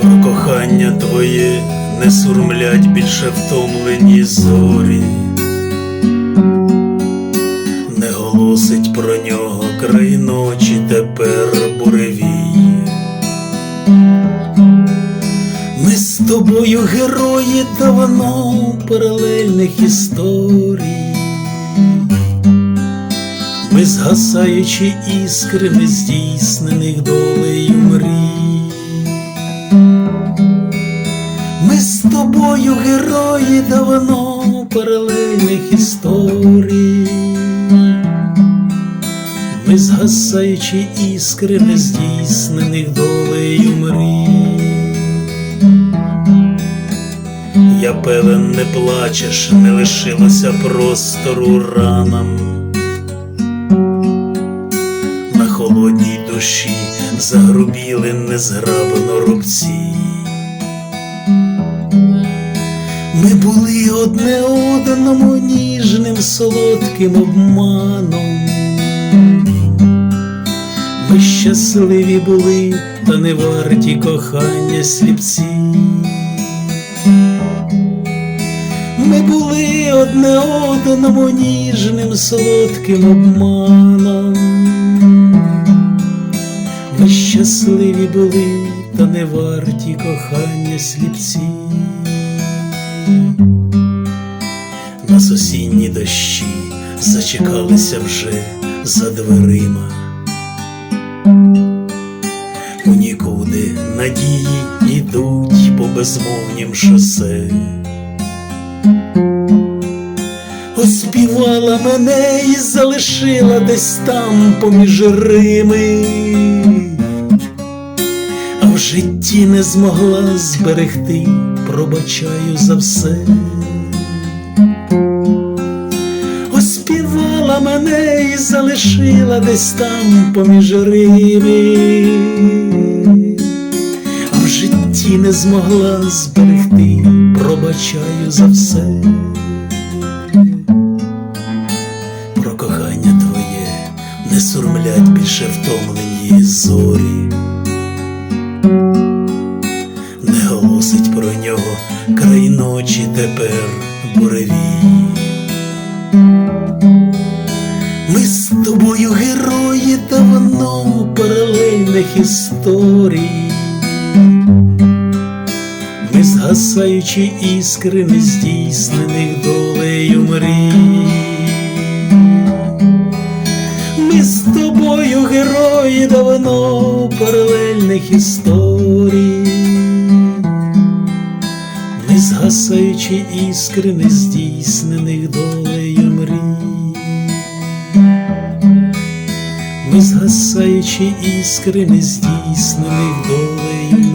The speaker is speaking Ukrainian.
Про кохання твоє не сурмлять більше втомлені зорі, не голосить про нього край ночі тепер буревіє. Ми з тобою герої давно паралельних історій. Ми згасаючи іскри нездійснених долею мрій. Ми з тобою герої давно паралельних історій. Ми згасаючи іскри нездійснених долею мрій. Я певен, не плачеш, не лишилося простору ранам. На холодній душі загрубіли незграбно рубці. Ми були одне одному ніжним солодким обманом. Ми щасливі були, та не варті кохання сліпці. Ми були одне одному ніжним солодким обманом. Ми щасливі були, та не варті кохання сліпці. Нас осінні дощі зачекалися вже за дверима. У нікуди надії йдуть по безмовнім шосе. Оспівала мене і залишила десь там поміж Рими, а в житті не змогла зберегти, пробачаю за все. Оспівала мене і залишила десь там поміж Рими, а в житті не змогла зберегти, пробачаю за все. Не сурмлять більше втомлені зорі, не голосить про нього край ночі тепер буревій. Ми з тобою герої давно у паралельних історій. Ми згасаючи іскри нездійснених долею мрій. Паралельних історій. не згасаючи іскри нездійснених долею мрій. не згасаючи іскри нездійснених долею